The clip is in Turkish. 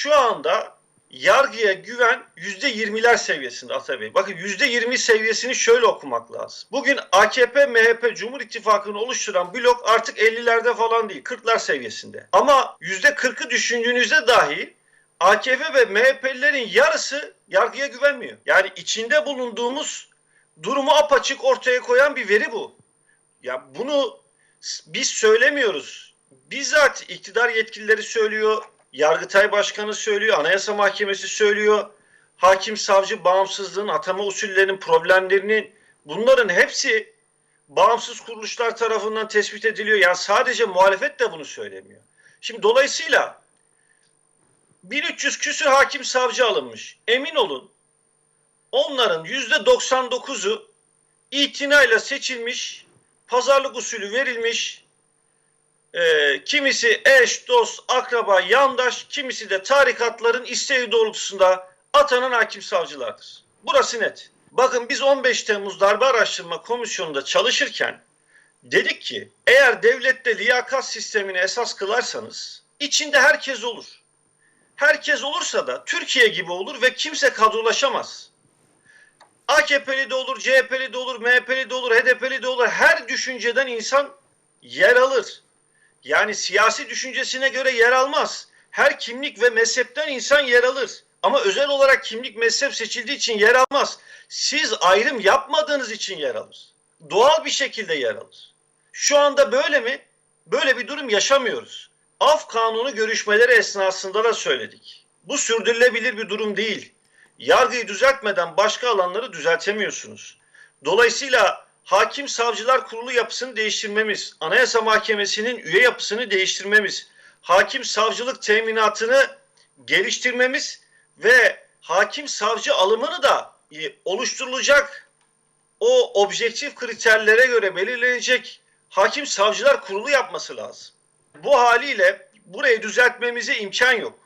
şu anda yargıya güven yüzde yirmiler seviyesinde Atabey. Bakın yüzde yirmi seviyesini şöyle okumak lazım. Bugün AKP, MHP, Cumhur İttifakı'nı oluşturan blok artık 50'lerde falan değil 40'lar seviyesinde. Ama yüzde 40'ı düşündüğünüzde dahi AKP ve MHP'lilerin yarısı yargıya güvenmiyor. Yani içinde bulunduğumuz durumu apaçık ortaya koyan bir veri bu. Ya bunu biz söylemiyoruz. Bizzat iktidar yetkilileri söylüyor, Yargıtay Başkanı söylüyor, Anayasa Mahkemesi söylüyor. Hakim savcı bağımsızlığın, atama usullerinin problemlerinin bunların hepsi bağımsız kuruluşlar tarafından tespit ediliyor. Yani sadece muhalefet de bunu söylemiyor. Şimdi dolayısıyla 1300 küsür hakim savcı alınmış. Emin olun onların %99'u itinayla seçilmiş, pazarlık usulü verilmiş, e, kimisi eş, dost, akraba, yandaş, kimisi de tarikatların isteği doğrultusunda atanan hakim savcılardır. Burası net. Bakın biz 15 Temmuz Darbe Araştırma Komisyonu'nda çalışırken dedik ki eğer devlette liyakat sistemini esas kılarsanız içinde herkes olur. Herkes olursa da Türkiye gibi olur ve kimse kadrolaşamaz. AKP'li de olur, CHP'li de olur, MHP'li de olur, HDP'li de olur. Her düşünceden insan yer alır. Yani siyasi düşüncesine göre yer almaz. Her kimlik ve mezhepten insan yer alır. Ama özel olarak kimlik mezhep seçildiği için yer almaz. Siz ayrım yapmadığınız için yer alır. Doğal bir şekilde yer alır. Şu anda böyle mi? Böyle bir durum yaşamıyoruz. Af kanunu görüşmeleri esnasında da söyledik. Bu sürdürülebilir bir durum değil. Yargıyı düzeltmeden başka alanları düzeltemiyorsunuz. Dolayısıyla hakim savcılar kurulu yapısını değiştirmemiz, Anayasa Mahkemesi'nin üye yapısını değiştirmemiz, hakim savcılık teminatını geliştirmemiz ve hakim savcı alımını da e, oluşturulacak o objektif kriterlere göre belirlenecek hakim savcılar kurulu yapması lazım. Bu haliyle burayı düzeltmemize imkan yok.